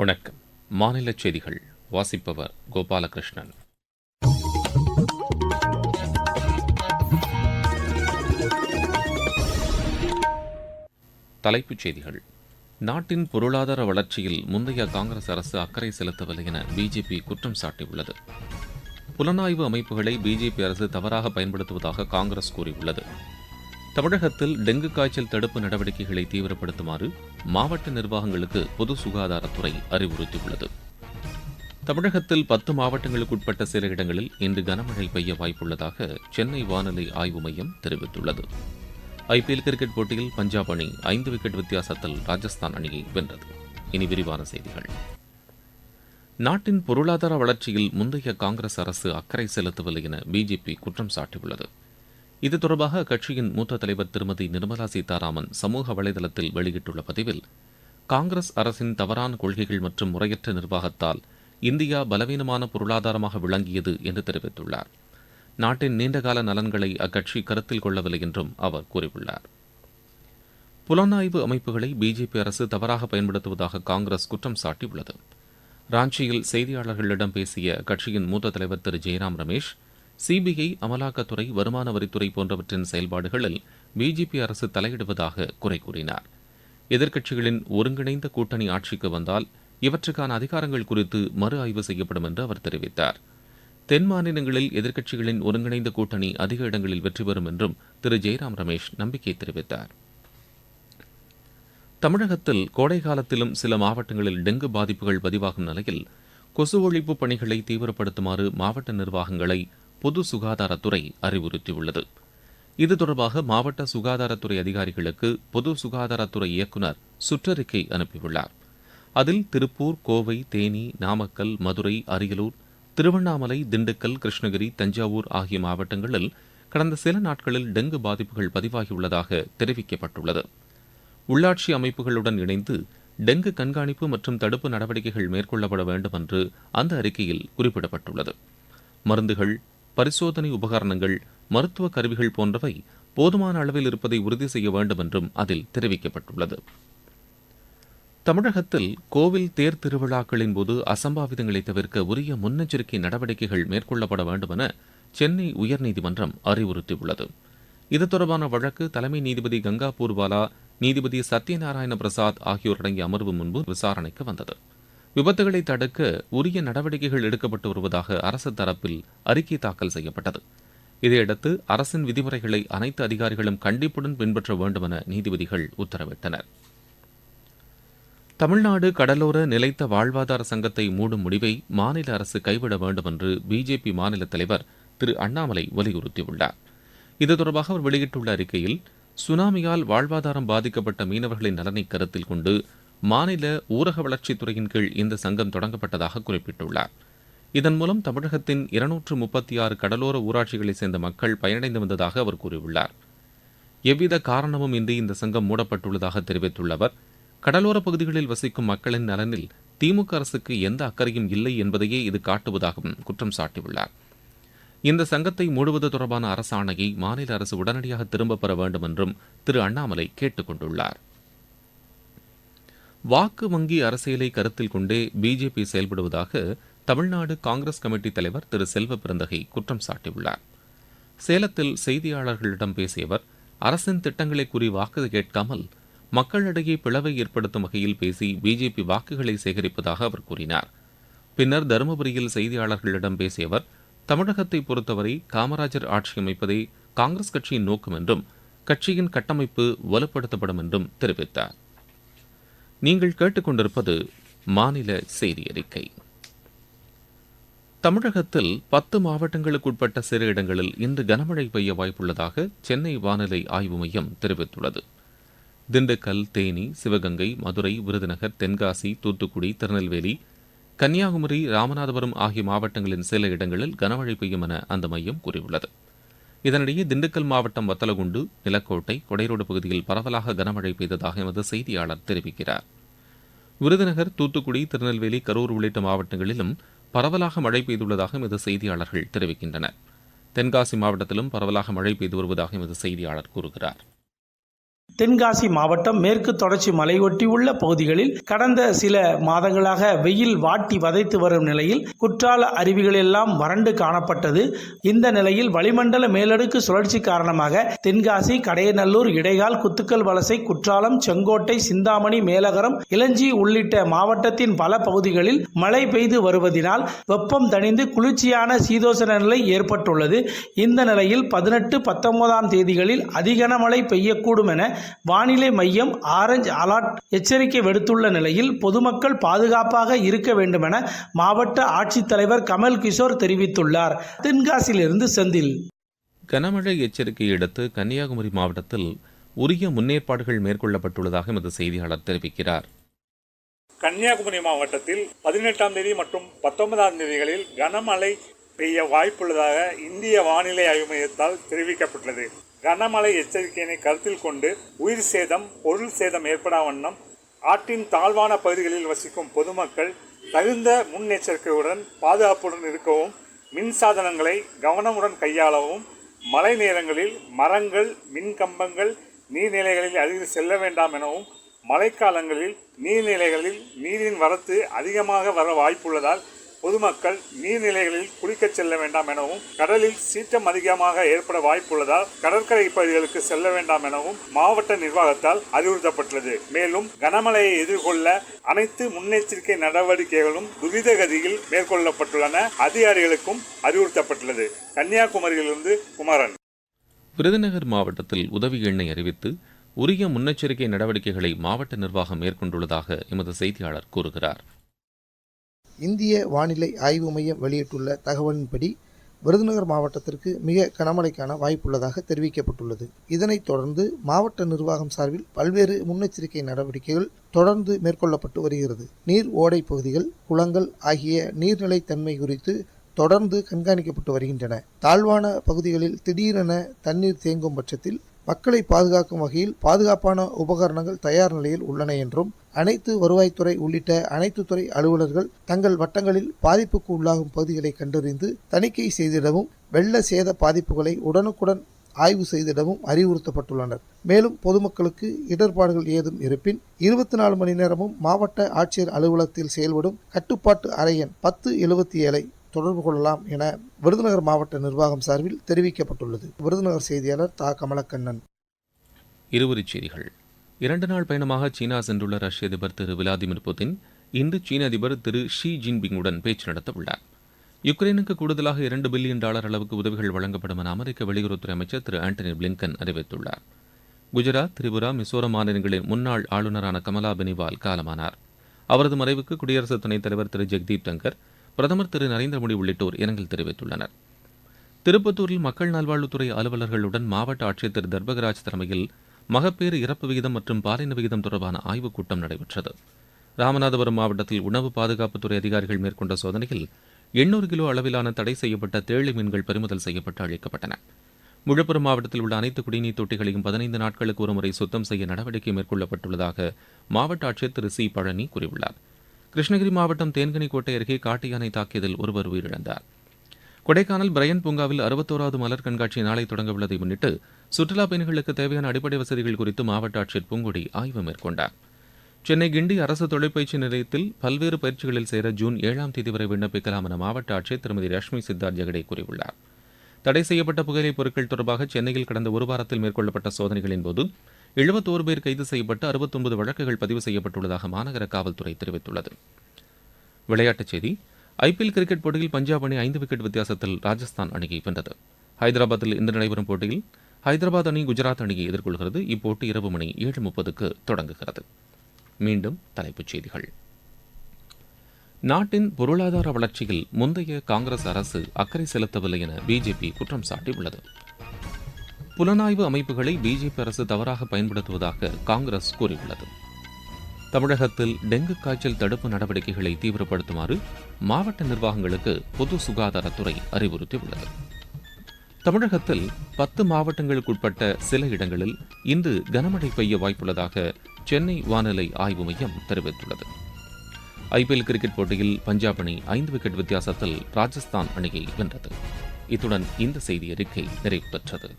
வணக்கம். மாநில செய்திகள். வாசிப்பவர் கோபாலகிருஷ்ணன். தலைப்புச் செய்திகள். நாட்டின் பொருளாதார வளர்ச்சியில் முந்தைய காங்கிரஸ் அரசு அக்கறை செலுத்தவில்லை என பிஜேபி குற்றம் சாட்டியுள்ளது. புலனாய்வு அமைப்புகளை பிஜேபி அரசு தவறாக பயன்படுத்துவதாக காங்கிரஸ் கூறியுள்ளது. தமிழகத்தில் டெங்கு காய்ச்சல் தடுப்பு நடவடிக்கைகளை தீவிரப்படுத்துமாறு மாவட்ட நிர்வாகங்களுக்கு பொது சுகாதாரத்துறை அறிவுறுத்தியுள்ளது. தமிழகத்தில் பத்து மாவட்டங்களுக்குட்பட்ட சில இடங்களில் இன்று கனமழை பெய்ய வாய்ப்புள்ளதாக சென்னை வானிலை ஆய்வு மையம் தெரிவித்துள்ளது. ஐபிஎல் கிரிக்கெட் போட்டியில் பஞ்சாப் அணி ஐந்து விக்கெட் வித்தியாசத்தில் ராஜஸ்தான் அணியை வென்றது. இனி விரிவான செய்திகள். நாட்டின் பொருளாதார வளர்ச்சியில் முந்தைய காங்கிரஸ் அரசு அக்கறை செலுத்தவில்லை என பிஜேபி குற்றம் சாட்டியுள்ளது. இது தொடர்பாக அக்கட்சியின் மூத்த தலைவர் திருமதி நிர்மலா சீதாராமன் சமூக வலைதளத்தில் வெளியிட்டுள்ள பதிவில் காங்கிரஸ் அரசின் தவறான கொள்கைகள் மற்றும் முறையற்ற நிர்வாகத்தால் இந்தியா பலவீனமான பொருளாதாரமாக விளங்கியது என்று தெரிவித்துள்ளார். நாட்டின் நீண்டகால நலன்களை அக்கட்சி கருத்தில் கொள்ளவில்லை என்றும் அவர் கூறியுள்ளார். புலனாய்வு அமைப்புகளை பிஜேபி அரசு தவறாக பயன்படுத்துவதாக காங்கிரஸ் குற்றம் சாட்டியுள்ளது. ராஞ்சியில் செய்தியாளர்களிடம் பேசிய கட்சியின் மூத்த தலைவர் திரு ஜெயராம் ரமேஷ் சிபிஐ அமலாக்கத்துறை வருமான வரித்துறை போன்றவற்றின் செயல்பாடுகளில் பிஜேபி அரசு தலையிடுவதாக குறை கூறினார். எதிர்க்கட்சிகளின் ஒருங்கிணைந்த கூட்டணி ஆட்சிக்கு வந்தால் இவற்றுக்கான அதிகாரங்கள் குறித்து மறு ஆய்வு செய்யப்படும் என்று அவர் தெரிவித்தார். தென் மாநிலங்களில் எதிர்க்கட்சிகளின் ஒருங்கிணைந்த கூட்டணி அதிக இடங்களில் வெற்றி பெறும் என்றும் திரு. ஜெயராம் ரமேஷ் நம்பிக்கை தெரிவித்தார். தமிழகத்தில் கோடை காலத்திலும் சில மாவட்டங்களில் டெங்கு பாதிப்புகள் பதிவாகும் நிலையில் கொசு ஒழிப்பு பணிகளை தீவிரப்படுத்துமாறு மாவட்ட நிர்வாகங்களை பொது சுகாதாரத்துறை அறிவுறுத்தியுள்ளது. இது தொடர்பாக மாவட்ட சுகாதாரத்துறை அதிகாரிகளுக்கு பொது சுகாதாரத்துறை இயக்குநர் சுற்றறிக்கை அனுப்பியுள்ளார். அதில் திருப்பூர் கோவை தேனி நாமக்கல் மதுரை அரியலூர் திருவண்ணாமலை திண்டுக்கல் கிருஷ்ணகிரி தஞ்சாவூர் ஆகிய மாவட்டங்களில் கடந்த சில நாட்களில் டெங்கு பாதிப்புகள் பதிவாகியுள்ளதாக தெரிவிக்கப்பட்டுள்ளது. உள்ளாட்சி அமைப்புகளுடன் இணைந்து டெங்கு கண்காணிப்பு மற்றும் தடுப்பு நடவடிக்கைகள் மேற்கொள்ளப்பட வேண்டும் என்று அந்த அறிக்கையில் குறிப்பிடப்பட்டுள்ளது. மருந்துகள் பரிசோதனை உபகரணங்கள் மருத்துவ கருவிகள் போன்றவை போதுமான அளவில் இருப்பதை உறுதி செய்ய வேண்டும் என்றும் அதில் தெரிவிக்கப்பட்டுள்ளது. தமிழகத்தில் கோவில் தேர் திருவிழாக்களின் போது அசம்பாவிதங்களை தவிர்க்க உரிய முன்னெச்சரிக்கை நடவடிக்கைகள் மேற்கொள்ளப்பட வேண்டும் என சென்னை உயர்நீதிமன்றம் அறிவுறுத்தியுள்ளது. இது தொடர்பான வழக்கு தலைமை நீதிபதி கங்கா பூர்வாலா நீதிபதி சத்யநாராயண பிரசாத் ஆகியோர் அடங்கிய அமர்வு முன்பு விசாரணைக்கு வந்தது. விபத்துகளை தடுக்க உரிய நடவடிக்கைகள் எடுக்கப்பட்டு வருவதாக அரசு தரப்பில் அறிக்கை தாக்கல் செய்யப்பட்டது. இதையடுத்து அரசின் விதிமுறைகளை அனைத்து அதிகாரிகளும் கண்டிப்புடன் பின்பற்ற வேண்டும் என நீதிபதிகள் உத்தரவிட்டனர். தமிழ்நாடு கடலோர நிலைத்த வாழ்வாதார சங்கத்தை மூடும் முடிவை மாநில அரசு கைவிட வேண்டும் என்று பிஜேபி மாநில தலைவர் திரு அண்ணாமலை வலியுறுத்தியுள்ளார். இது தொடர்பாக அவர் வெளியிட்டுள்ள அறிக்கையில் சுனாமியால் வாழ்வாதாரம் பாதிக்கப்பட்ட மீனவர்களின் நலனை கருத்தில் கொண்டு மாநில ஊரக வளர்ச்சித்துறையின் கீழ் இந்த சங்கம் தொடங்கப்பட்டதாக குறிப்பிட்டுள்ளார். இதன் மூலம் தமிழகத்தின் இருநூற்று முப்பத்தி ஆறு கடலோர ஊராட்சிகளைச் சேர்ந்த மக்கள் பயனடைந்து வந்ததாக அவர் கூறியுள்ளார். எவ்வித காரணமும் இன்றி இந்த சங்கம் மூடப்பட்டுள்ளதாக தெரிவித்துள்ள அவர் கடலோர பகுதிகளில் வசிக்கும் மக்களின் நலனில் திமுக அரசுக்கு எந்த அக்கறையும் இல்லை என்பதையே இது காட்டுவதாகவும் குற்றம் சாட்டியுள்ளார். இந்த சங்கத்தை மூடுவது தொடர்பான அரசாணையை மாநில அரசு உடனடியாக திரும்பப் பெற வேண்டும் என்றும் திரு அண்ணாமலை கேட்டுக் கொண்டுள்ளாா் வாக்கு வங்கி அரசியலை கருத்தில் கொண்டே பிஜேபி செயல்படுவதாக தமிழ்நாடு காங்கிரஸ் கமிட்டி தலைவர் திரு செல்வ பிறந்தகை குற்றம் சாட்டியுள்ளார். சேலத்தில் செய்தியாளர்களிடம் பேசிய அவர் அரசின் திட்டங்களை கூறி வாக்கு கேட்காமல் மக்களிடையே பிளவை ஏற்படுத்தும் வகையில் பேசி பிஜேபி வாக்குகளை சேகரிப்பதாக அவர் கூறினார். பின்னர் தருமபுரியில் செய்தியாளர்களிடம் பேசிய அவர் தமிழகத்தை பொறுத்தவரை காமராஜர் ஆட்சி அமைப்பதே காங்கிரஸ் கட்சியின் நோக்கம் என்றும் கட்சியின் கட்டமைப்பு வலுப்படுத்தப்படும் என்றும் தெரிவித்தார். நீங்கள் கேட்டுக்கொண்டிருப்பது மாநில செய்தி அறிக்கை. தமிழகத்தில் பத்து மாவட்டங்களுக்குட்பட்ட சில இடங்களில் இன்று கனமழை பெய்ய வாய்ப்புள்ளதாக சென்னை வானிலை ஆய்வு மையம் தெரிவித்துள்ளது. திண்டுக்கல் தேனி சிவகங்கை மதுரை விருதுநகர் தென்காசி தூத்துக்குடி திருநெல்வேலி கன்னியாகுமரி ராமநாதபுரம் ஆகிய மாவட்டங்களின் சில இடங்களில் கனமழை பெய்யும் என அந்த மையம் கூறியுள்ளது. இதனிடையே திண்டுக்கல் மாவட்டம் வத்தலகுண்டு நிலக்கோட்டை கொடைரோடு பகுதியில் பரவலாக கனமழை பெய்ததாக எமது செய்தியாளர் தெரிவிக்கிறார். விருதுநகர் தூத்துக்குடி திருநெல்வேலி கரூர் உள்ளிட்ட மாவட்டங்களிலும் பரவலாக மழை பெய்துள்ளதாக எமது செய்தியாளர்கள் தெரிவிக்கின்றனர். தென்காசி மாவட்டத்திலும் பரவலாக மழை பெய்து வருவதாக எமது செய்தியாளர் கூறுகிறார். தென்காசி மாவட்டம் மேற்கு தொடர்ச்சி மலையொட்டியுள்ள பகுதிகளில் கடந்த சில மாதங்களாக வெயில் வாட்டி வதைத்து வரும் நிலையில் குற்றால அருவிகள் எல்லாம் வறண்டு காணப்பட்டது. இந்த நிலையில் வளிமண்டல மேலடுக்கு சுழற்சி காரணமாக தென்காசி கடையநல்லூர் இடைகால் குத்துக்கல் வலசை குற்றாலம் செங்கோட்டை சிந்தாமணி மேலகரம் இளஞ்சி உள்ளிட்ட மாவட்டத்தின் பல பகுதிகளில் மழை பெய்து வருவதினால் வெப்பம் தணிந்து குளிர்ச்சியான சீதோசன நிலை ஏற்பட்டுள்ளது. இந்த நிலையில் பதினெட்டு பத்தொன்பதாம் தேதிகளில் அதிகனமழை பெய்யக்கூடும் என வானிலை மையம் ஆரஞ்சு அலர்ட் எச்சரிக்கை விடுத்துள்ள நிலையில் பொதுமக்கள் பாதுகாப்பாக இருக்க வேண்டுமென மாவட்ட ஆட்சித்தலைவர் கமல் கிஷோர் தெரிவித்துள்ளார். தென்காசியிலிருந்து செந்தில். கனமழை எச்சரிக்கையை அடுத்து கன்னியாகுமரி மாவட்டத்தில் உரிய முன்னேற்பாடுகள் மேற்கொள்ளப்பட்டுள்ளதாக எமது செய்தியாளர் தெரிவிக்கிறார். கன்னியாகுமரி மாவட்டத்தில் பதினெட்டாம் தேதி மற்றும் பத்தொன்பதாம் தேதிகளில் கனமழை பெய்ய வாய்ப்புள்ளதாக இந்திய வானிலை ஆய்வு மையத்தால் தெரிவிக்கப்பட்டுள்ளது. கனமழை எச்சரிக்கையினை கருத்தில் கொண்டு உயிர் சேதம் பொருள் சேதம் ஏற்படா வண்ணம் ஆற்றின் தாழ்வான பகுதிகளில் வசிக்கும் பொதுமக்கள் தகுந்த முன்னெச்சரிக்கையுடன் பாதுகாப்புடன் இருக்கவும் மின் சாதனங்களை கவனமுடன் கையாளவும் மழை நேரங்களில் மரங்கள் மின்கம்பங்கள் நீர்நிலைகளில் அருகில் செல்ல வேண்டாம் எனவும் மழைக்காலங்களில் நீர்நிலைகளில் நீரின் வரத்து அதிகமாக வர வாய்ப்புள்ளதால் பொதுமக்கள் நீர்நிலைகளில் குளிக்கச் செல்ல வேண்டாம் எனவும் கடலில் சீற்றம் அதிகமாக ஏற்பட வாய்ப்புள்ளதால் கடற்கரை பகுதிகளுக்கு செல்ல வேண்டாம் எனவும் மாவட்ட நிர்வாகத்தால் அறிவுறுத்தப்பட்டுள்ளது. மேலும் கனமழையை எதிர்கொள்ள அனைத்து முன்னெச்சரிக்கை நடவடிக்கைகளும் துரித கதியில் மேற்கொள்ளப்பட்டுள்ளன. அதிகாரிகளுக்கும் அறிவுறுத்தப்பட்டுள்ளது. கன்னியாகுமரியிலிருந்து குமாரன். விருதுநகர் மாவட்டத்தில் உதவி எண்ணை அறிவித்து உரிய முன்னெச்சரிக்கை நடவடிக்கைகளை மாவட்ட நிர்வாகம் மேற்கொண்டுள்ளதாக எமது செய்தியாளர் கூறுகிறார். இந்திய வானிலை ஆய்வு மையம் வெளியிட்டுள்ள தகவலின்படி விருதுநகர் மாவட்டத்திற்கு மிக கனமழைக்கான வாய்ப்புள்ளதாக தெரிவிக்கப்பட்டுள்ளது. இதனைத் தொடர்ந்து மாவட்ட நிர்வாகம் சார்பில் பல்வேறு முன்னெச்சரிக்கை நடவடிக்கைகள் தொடர்ந்து மேற்கொள்ளப்பட்டு வருகிறது. நீர் ஓடை பகுதிகள் குளங்கள் ஆகிய நீர்நிலை தன்மை குறித்து தொடர்ந்து கண்காணிக்கப்பட்டு வருகின்றன. தாழ்வான பகுதிகளில் திடீரென தண்ணீர் தேங்கும் பட்சத்தில் மக்களை பாதுகாக்கும் வகையில் பாதுகாப்பான உபகரணங்கள் தயார் நிலையில் உள்ளன என்றும் அனைத்து வருவாய்த்துறை உள்ளிட்ட அனைத்து துறை அலுவலர்கள் தங்கள் வட்டங்களில் பாதிப்புக்கு உள்ளாகும் பகுதிகளை கண்டறிந்து தணிக்கை செய்திடவும் வெள்ள சேத பாதிப்புகளை உடனுக்குடன் ஆய்வு செய்திடவும் அறிவுறுத்தப்பட்டுள்ளனர். மேலும் பொதுமக்களுக்கு இடர்பாடுகள் ஏதும் இருப்பின் இருபத்தி நாலு மணி நேரமும் மாவட்ட ஆட்சியர் அலுவலகத்தில் செயல்படும் கட்டுப்பாட்டு அறையன் பத்து எழுபத்தி ஏழை தொடர்பு கொள்ளலாம் என விருதுநகர் மாவட்ட நிர்வாகம் சார்பில் தெரிவிக்கப்பட்டுள்ளது. விருதுநகர் செய்தியாளர் தா. கமலக்கண்ணன். இருவரிச் செய்திகள். இரண்டு நாள் பயணமாக சீனா சென்றுள்ள ரஷ்ய அதிபர் திரு விளாடிமிர் புதின் இன்று சீன அதிபர் திரு ஷி ஜின்பிங்குடன் பேச்சு நடத்த உள்ளார் யுக்ரைனுக்கு கூடுதலாக இரண்டு பில்லியன் டாலர் அளவுக்கு உதவிகள் வழங்கப்படும் என அமெரிக்க வெளியுறவுத்துறை அமைச்சர் திரு ஆண்டனி பிளிங்கன் அறிவித்துள்ளார். குஜராத் திரிபுரா மிசோரம் மாநிலங்களின் முன்னாள் ஆளுநரான கமலா பெனிவால் காலமானார். அவரது மறைவுக்கு குடியரசு துணைத் தலைவர் திரு ஜெக்தீப் தங்கர் பிரதமர் திரு நரேந்திர மோடி உள்ளிட்டோர் இரங்கல் தெரிவித்துள்ளனர். திருப்பத்தூரில் மக்கள் நல்வாழ்வுத்துறை அலுவலர்களுடன் மாவட்ட ஆட்சியர் திரு தர்பகராஜ் தலைமையில் மகப்பேறு இறப்பு விகிதம் மற்றும் பாலின விகிதம் தொடர்பான ஆய்வுக் கூட்டம் நடைபெற்றது. ராமநாதபுரம் மாவட்டத்தில் உணவு பாதுகாப்புத்துறை அதிகாரிகள் மேற்கொண்ட சோதனையில் எண்ணூறு கிலோ அளவிலான தடை செய்யப்பட்ட தேழி மீன்கள் பறிமுதல் செய்யப்பட்டு அழைக்கப்பட்டன. விழுப்புரம் மாவட்டத்தில் உள்ள அனைத்து குடிநீர் தொட்டிகளையும் பதினைந்து நாட்களுக்கு ஒருமுறை சுத்தம் செய்ய நடவடிக்கை மேற்கொள்ளப்பட்டுள்ளதாக மாவட்ட ஆட்சியர் திரு சி பழனி கூறியுள்ளார். கிருஷ்ணகிரி மாவட்டம் தேன்கனிக்கோட்டை அருகே காட்டு யானை தாக்கியதில் ஒருவர் உயிரிழந்தார். கொடைக்கானல் பிரையன் பூங்காவில் அறுபத்தோராவது மலர் கண்காட்சி நாளை தொடங்க உள்ளதை முன்னிட்டு சுற்றுலாப் பயணிகளுக்கு தேவையான அடிப்படை வசதிகள் குறித்து மாவட்ட ஆட்சியர் பூங்குடி ஆய்வு மேற்கொண்டார். சென்னை கிண்டி அரசு தொழிற்பயிற்சி நிலையத்தில் பல்வேறு பயிற்சிகளில் சேர ஜூன் ஏழாம் தேதி வரை விண்ணப்பிக்கலாம் என மாவட்ட ஆட்சியர் திருமதி ரஷ்மி சித்தார்த் ஜெகடே கூறியுள்ளார். தடை செய்யப்பட்ட புகையிலைப் பொருட்கள் தொடர்பாக சென்னையில் கடந்த ஒரு வாரத்தில் மேற்கொள்ளப்பட்ட சோதனைகளின் போது எழுபத்தோரு பேர் கைது செய்யப்பட்டு அறுபத்தொன்பது வழக்குகள் பதிவு செய்யப்பட்டுள்ளதாக மாநகர காவல்துறை தெரிவித்துள்ளது. விளையாட்டுச் செய்தி ஐபிஎல் கிரிக்கெட் போட்டியில் பஞ்சாப் அணி ஐந்து விக்கெட் வித்தியாசத்தில் ராஜஸ்தான் அணியை வென்றது. ஹைதராபாத்தில் இன்று நடைபெறும் போட்டியில் ஹைதராபாத் அணி குஜராத் அணியை எதிர்கொள்கிறது. இப்போட்டி இரவு மணி ஏழு முப்பதுக்கு தொடங்குகிறது. மீண்டும் தலைப்புச் செய்திகள். நாட்டின் பொருளாதார வளர்ச்சியில் முந்தைய காங்கிரஸ் அரசு அக்கறை செலுத்தவில்லை என பிஜேபி குற்றம் சாட்டியுள்ளது. புலனாய்வு அமைப்புகளை பிஜேபி அரசு தவறாக பயன்படுத்துவதாக காங்கிரஸ் கூறியுள்ளது. தமிழகத்தில் டெங்கு காய்ச்சல் தடுப்பு நடவடிக்கைகளை தீவிரப்படுத்துமாறு மாவட்ட நிர்வாகங்களுக்கு பொது சுகாதாரத்துறை அறிவுறுத்தியுள்ளது. தமிழகத்தில் பத்து மாவட்டங்களுக்குட்பட்ட சில இடங்களில் இன்று கனமழை பெய்ய வாய்ப்புள்ளதாக சென்னை வானிலை ஆய்வு மையம் தெரிவித்துள்ளது. ஐபிஎல் கிரிக்கெட் போட்டியில் பஞ்சாப் அணி ஐந்து விக்கெட் வித்தியாசத்தில் ராஜஸ்தான் அணியை வென்றது. இத்துடன் இந்த செய்தி அறிக்கை நிறைவு பெற்றது